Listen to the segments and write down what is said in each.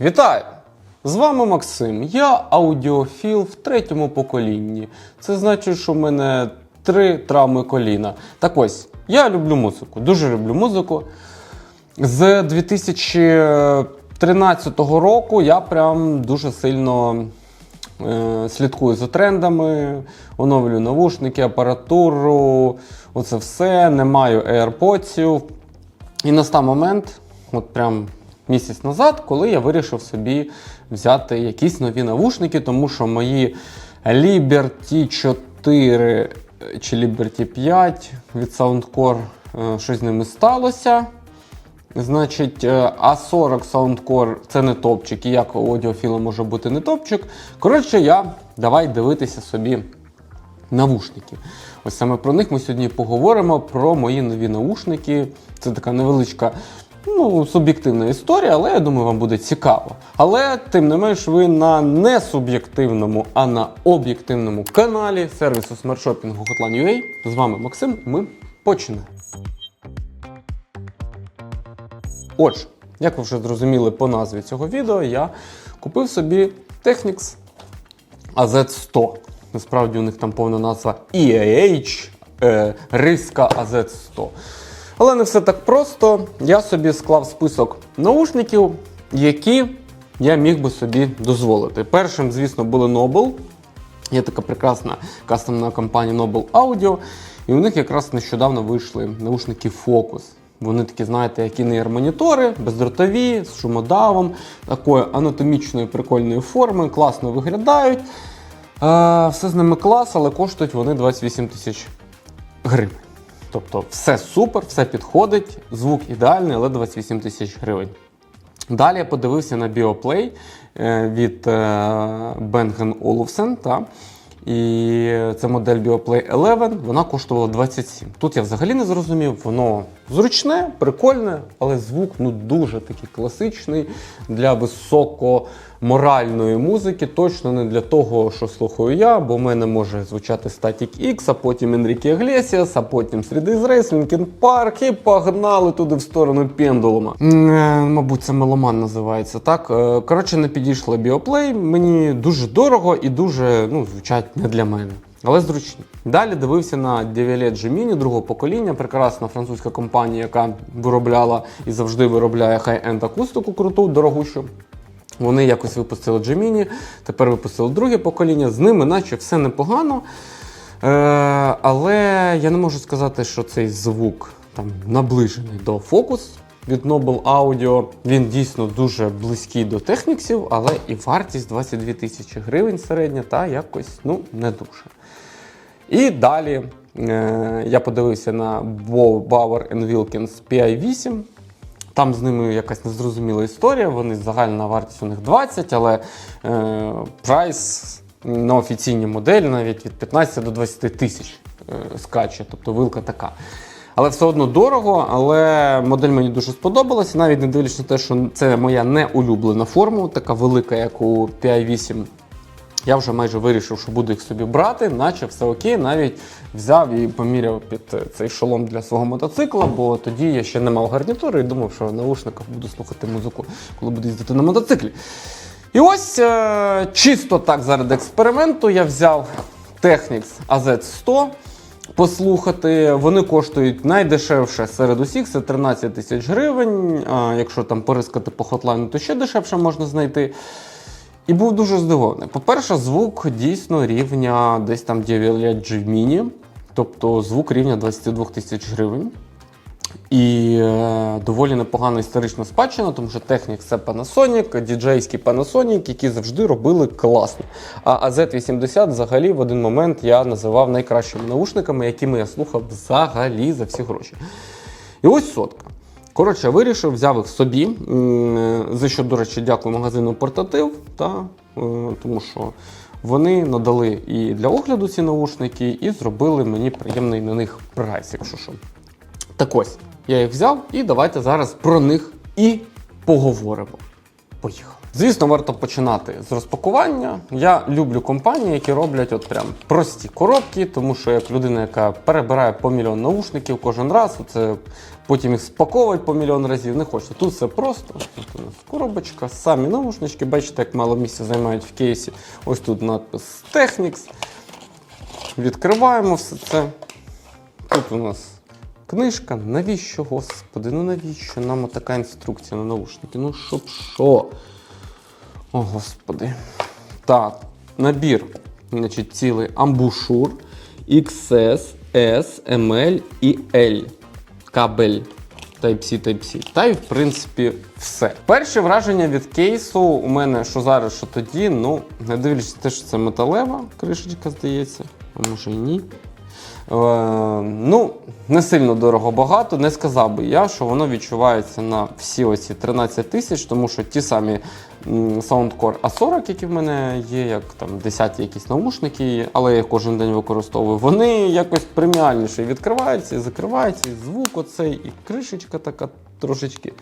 Вітаю! З вами Максим. Я аудіофіл в третьому поколінні. Це значить, що в мене три травми коліна. Так ось, я люблю музику, дуже люблю музику. З 2013 року я прям дуже сильно е, слідкую за трендами, оновлюю навушники, апаратуру, оце все. Не маю AirPods. І настав момент, от прям місяць назад, коли я вирішив собі взяти якісь нові навушники, тому що мої Liberty 4 чи Liberty 5 від Soundcore е, щось з ними сталося. Значить, е, А40 Soundcore це не топчик, і як у аудіофіла може бути не топчик. Коротше, я давай дивитися собі навушники. Ось саме про них ми сьогодні поговоримо про мої нові наушники. Це така невеличка. Ну, суб'єктивна історія, але я думаю, вам буде цікаво. Але тим не менш, ви на не суб'єктивному, а на об'єктивному каналі сервісу смартшопінгу Hotline.ua. З вами Максим. Ми починаємо. Отже, як ви вже зрозуміли по назві цього відео, я купив собі Technics AZ100. Насправді у них там повна назва EAH е, Риска AZ100. Але не все так просто. Я собі склав список наушників, які я міг би собі дозволити. Першим, звісно, були Noble. Є така прекрасна кастомна компанія Noble Audio, і у них якраз нещодавно вийшли наушники Focus. Вони такі, знаєте, як інер монітори, бездротові, з шумодавом, такої анатомічної прикольної форми, класно виглядають. Е, все з ними клас, але коштують вони 28 тисяч гривень. Тобто все супер, все підходить, звук ідеальний, але 28 тисяч гривень. Далі я подивився на BioPlay е, від е, Bang Olufsen. Та? І це модель BioPlay 11, вона коштувала 27. Тут я взагалі не зрозумів, воно зручне, прикольне, але звук ну дуже такий класичний для високоморальної музики. Точно не для того, що слухаю я, бо в мене може звучати Static X, а потім Enrique Iglesias, а потім Street Race, Linkin Park і погнали туди в сторону пендулума. Е, Мабуть, це меломан називається. Так, Е, коротше, не підійшла BioPlay. Мені дуже дорого і дуже ну, звучать не для мене. Але зручні. Далі дивився на Devialet Mini другого покоління, прекрасна французька компанія, яка виробляла і завжди виробляє хай-енд акустику круту, дорогущу. Вони якось випустили Gemini, тепер випустили друге покоління. З ними, наче все непогано. Е, але я не можу сказати, що цей звук там наближений до Focus від Noble Audio. Він дійсно дуже близький до техніксів, але і вартість 22 тисячі гривень середня, та якось ну, не дуже. І далі е, я подивився на Bauer Wilkins PI8. Там з ними якась незрозуміла історія. Вони загальна вартість у них 20, але е, прайс на офіційній моделі навіть від 15 до 20 тисяч е, скаче, тобто вилка така. Але все одно дорого, але модель мені дуже сподобалася, навіть не дивлячись на те, що це моя неулюблена форма, така велика, як у PI8. Я вже майже вирішив, що буду їх собі брати, наче все окей, навіть взяв і поміряв під е, цей шолом для свого мотоцикла, бо тоді я ще не мав гарнітури і думав, що в наушниках буду слухати музику, коли буду їздити на мотоциклі. І ось е, чисто так заради експерименту я взяв Technics AZ100 послухати. Вони коштують найдешевше серед усіх, це 13 тисяч гривень. Якщо там порискати по хотлайну, то ще дешевше можна знайти. І був дуже здивований. По-перше, звук дійсно рівня десь там G Mini, тобто звук рівня 22 тисяч гривень. І е, доволі непогана історична спадщина, тому що Technics це Panasonic, діджейський Panasonic, які завжди робили класно. А AZ80 взагалі в один момент я називав найкращими наушниками, якими я слухав взагалі за всі гроші. І ось сотка. Коротше, вирішив, взяв їх собі. За що, до речі, дякую магазину Портатив, та, е, тому що вони надали і для огляду ці наушники, і зробили мені приємний на них прайс, якщо що. Так ось, я їх взяв, і давайте зараз про них і поговоримо. Поїхали. Звісно, варто починати з розпакування. Я люблю компанії, які роблять от прям прості коробки, тому що як людина, яка перебирає по мільйон наушників кожен раз, це потім їх спаковують по мільйон разів, не хочеться. Тут все просто. Тут у нас коробочка, самі наушнички. Бачите, як мало місця займають в кейсі. Ось тут надпис Technics. Відкриваємо все це. Тут у нас книжка. Навіщо, господи, ну навіщо нам така інструкція на наушники? Ну щоб що? О, господи. Так, набір. Значить, цілий амбушур XS, S, ML і L. Кабель. Type-C, Type-C. Та й, в принципі, все. Перше враження від кейсу у мене, що зараз, що тоді, ну, не дивлячись те, що це металева кришечка, здається, а може і ні. Е, ну, не сильно дорого багато. Не сказав би я, що воно відчувається на всі оці 13 тисяч, тому що ті самі Soundcore A40, які в мене є, як там 10 якісь наушники, але я їх кожен день використовую, вони якось преміальніше відкриваються і закриваються, і звук оцей, і кришечка така трошечки.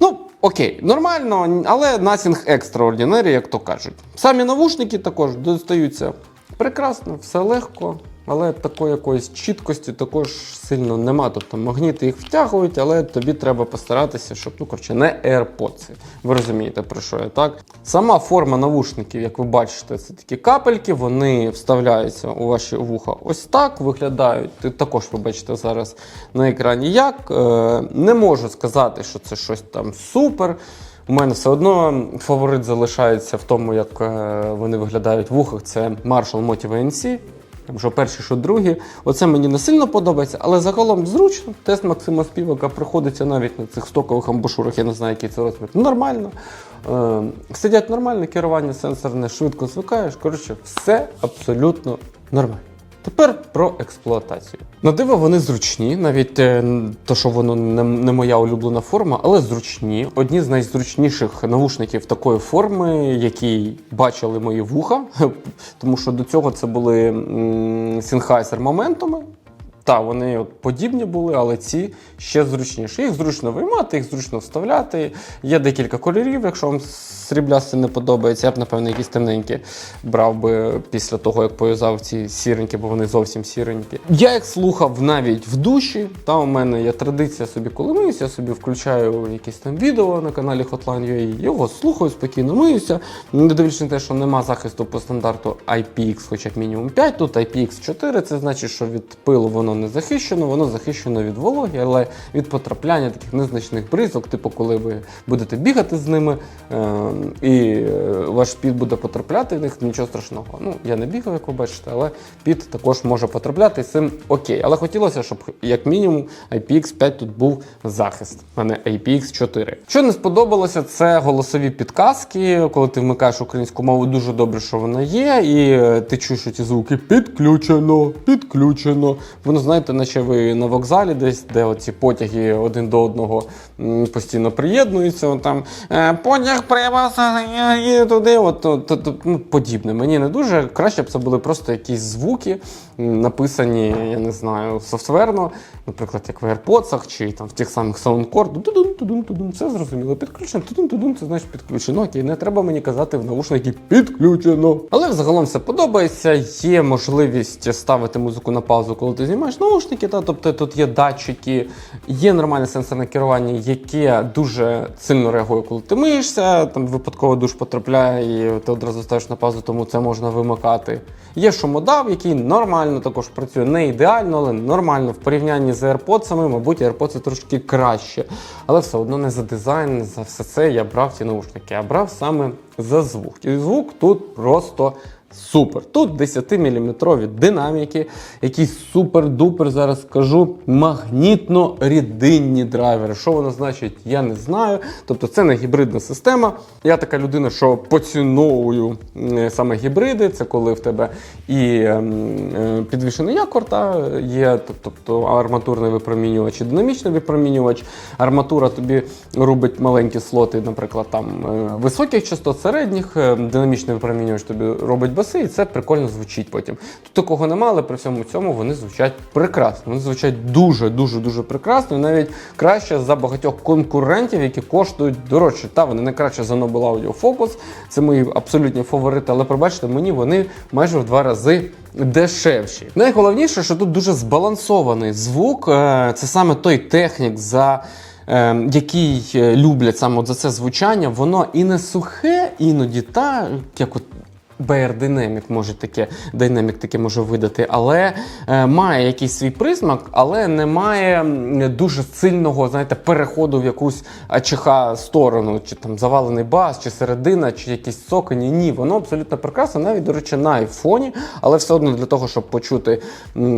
Ну, окей, нормально, але nothing extraordinary, як то кажуть. Самі навушники також достаються прекрасно, все легко, але такої якоїсь чіткості також сильно нема. Тобто магніти їх втягують, але тобі треба постаратися, щоб ну, коротше, не AirPods. Ви розумієте, про що я так? Сама форма навушників, як ви бачите, це такі капельки, вони вставляються у ваші вуха ось так, виглядають. Ти також ви бачите зараз на екрані як. Е, не можу сказати, що це щось там супер. У мене все одно фаворит залишається в тому, як е, вони виглядають в вухах. Це Marshall Motive NC. Там що перші, що другі. Оце мені не сильно подобається, але загалом зручно. Тест Максима Співака проходиться навіть на цих стокових амбушурах, я не знаю, який це розмір. Нормально. Е, сидять нормально, керування сенсорне, швидко звикаєш. Коротше, все абсолютно нормально. Тепер про експлуатацію. На диво вони зручні, навіть е, то, що воно не, не моя улюблена форма, але зручні. Одні з найзручніших навушників такої форми, які бачили мої вуха, тому що до цього це були Sennheiser моментуми. Так, вони от подібні були, але ці ще зручніші. Їх зручно виймати, їх зручно вставляти. Є декілька кольорів, якщо вам сріблясті не подобається, я б, напевно, якісь темненькі брав би після того, як пов'язав ці сіренькі, бо вони зовсім сіренькі. Я їх слухав навіть в душі. Та у мене є традиція собі, коли миюся, я собі включаю якісь там відео на каналі Hotline.ua, його слухаю, спокійно миюся. Не дивлячись на те, що нема захисту по стандарту IPX, хоча б мінімум 5, тут IPX 4, це значить, що від пилу воно не захищено, воно захищено від вологи, але від потрапляння таких незначних бризок, типу, коли ви будете бігати з ними, е, і е, ваш піт буде потрапляти в них, нічого страшного. Ну, я не бігав, як ви бачите, але піт також може потрапляти, і з цим окей. Але хотілося, щоб як мінімум IPX 5 тут був захист, а не IPX 4. Що не сподобалося, це голосові підказки. Коли ти вмикаєш українську мову, дуже добре, що вона є, і е, ти чуєш ці звуки підключено, підключено. Воно знаєте, наче ви на вокзалі, десь, де оці потяги один до одного постійно приєднуються. Там е, потяг прямо і туди, от, от, от, ну, подібне. Мені не дуже. Краще б це були просто якісь звуки, написані, я не знаю, софтверно, наприклад, як в AirPods чи там в тих самих Soundcore. Тудун, тудун, тудун, все зрозуміло. Підключено, тудун, тудун, це значить підключено. Окей, не треба мені казати в наушники підключено. Але взагалом все подобається. Є можливість ставити музику на паузу, коли ти знімаєш наушники. Та, тобто тут є датчики, є нормальне сенсорне керування, яке дуже сильно реагує, коли ти миєшся. Там випадково душ потрапляє, і ти одразу ставиш на паузу, тому це можна вимикати. Є шумодав, який нормально також працює, не ідеально, але нормально. В порівнянні з AirPods, мабуть, AirPods трошки краще. Але все одно не за дизайн, не за все це я брав ці наушники. а брав саме за звук. І звук тут просто. Супер. Тут 10-мм динаміки, які супер-дупер, зараз скажу, магнітно-рідинні драйвери. Що воно значить, я не знаю. Тобто це не гібридна система. Я така людина, що поціновую е, саме гібриди. Це коли в тебе і ем, е, підвішений якор, та є, тобто арматурний випромінювач і динамічний випромінювач. Арматура тобі робить маленькі слоти, наприклад, там е, високих частот, середніх, е, динамічний випромінювач тобі робить баси, і це прикольно звучить потім. Тут такого немає, але при всьому цьому вони звучать прекрасно. Вони звучать дуже, дуже, прекрасно, і навіть краще за багатьох конкурентів, які коштують дорожче. Та вони не краще за Nobel Audio Focus. Це мої абсолютні фаворити, але пробачте мені, вони майже в два рази дешевші. Найголовніше, що тут дуже збалансований звук. Е, Це саме той технік, за е, який е, люблять саме за це звучання. Воно і не сухе, іноді та як от. BR Dynamic може таке, Dynamic таке може видати, але е, має якийсь свій присмак, але не має дуже сильного, знаєте, переходу в якусь АЧХ сторону, чи там завалений бас, чи середина, чи якісь цокані. Ні, воно абсолютно прекрасно, навіть, до речі, на айфоні, але все одно для того, щоб почути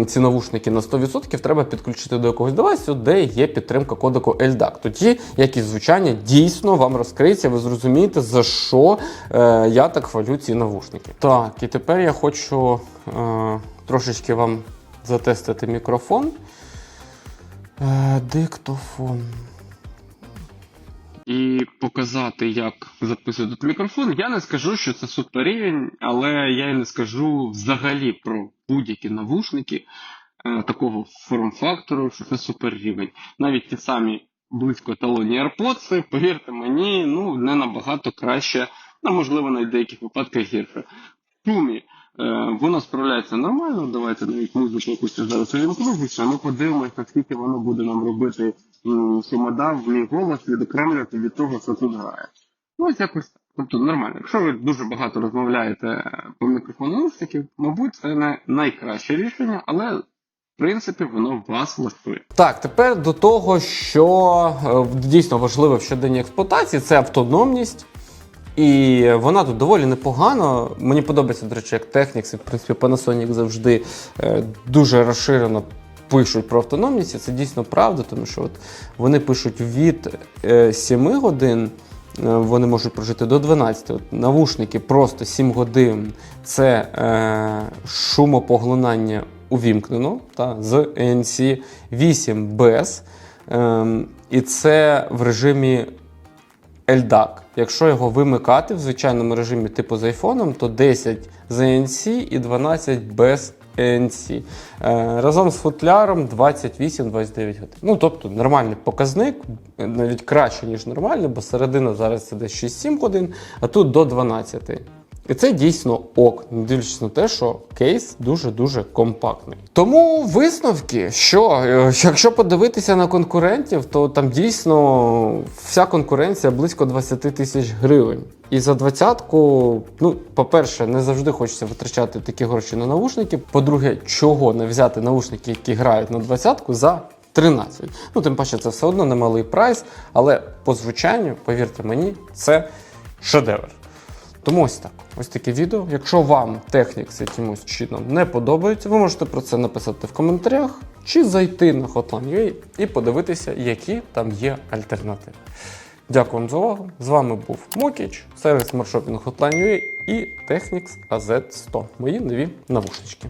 ці навушники на 100%, треба підключити до якогось девайсу, де є підтримка кодеку LDAC. Тоді якість звучання дійсно вам розкриється, ви зрозумієте, за що е, я так хвалю ці навушники. Так, і тепер я хочу е, трошечки вам затестити мікрофон. Е, диктофон. І показати, як записує тут мікрофон. Я не скажу, що це супер рівень, але я й не скажу взагалі про будь-які навушники е, такого форм-фактору, що це супер рівень. Навіть ті самі близько еталонні AirPods, повірте мені, ну не набагато краще, а можливо навіть в деяких випадках гірше. В шумі е, воно справляється нормально. Давайте навіть музику якусь зараз увімкну, а ми подивимося, наскільки воно буде нам робити шумодав, мій голос відокремлювати від того, що тут грає. Ну, ось якось так. Тобто нормально. Якщо ви дуже багато розмовляєте е, по мікрофону наушників, мабуть, це не найкраще рішення, але в принципі воно вас влаштує. Так, тепер до того, що е, дійсно важливо в щоденній експлуатації, це автономність. І вона тут доволі непогано. Мені подобається, до речі, як Technics, і в принципі Panasonic завжди е, дуже розширено пишуть про автономність, і це дійсно правда, тому що от вони пишуть від е, 7 годин. е, Вони можуть прожити до 12. От навушники просто 7 годин це е, шумопоглинання увімкнено та, з ANC 8 без. Ем, і це в режимі LDAC. Якщо його вимикати в звичайному режимі типу з айфоном, то 10 з ANC і 12 без ANC. Е, разом з футляром 28-29 годин. Ну, тобто нормальний показник, навіть краще, ніж нормальний, бо середина зараз це десь 6-7 годин, а тут до 12. І це дійсно ок, не дивлячись на те, що кейс дуже-дуже компактний. Тому висновки, що е, якщо подивитися на конкурентів, то там дійсно вся конкуренція близько 20 тисяч гривень. І за двадцятку, ну, по-перше, не завжди хочеться витрачати такі гроші на навушники. По-друге, чого не взяти навушники, які грають на двадцятку за 13. Ну, тим паче, це все одно немалий прайс, але по звучанню, повірте мені, це шедевр. Тому ось так. Ось таке відео. Якщо вам Technics якимось чином не подобається, ви можете про це написати в коментарях чи зайти на Hotline.ua і подивитися, які там є альтернативи. Дякую вам за увагу. З вами був Мокіч, сервіс маршопінг Hotline.ua і Technics AZ100. Мої нові навушнички.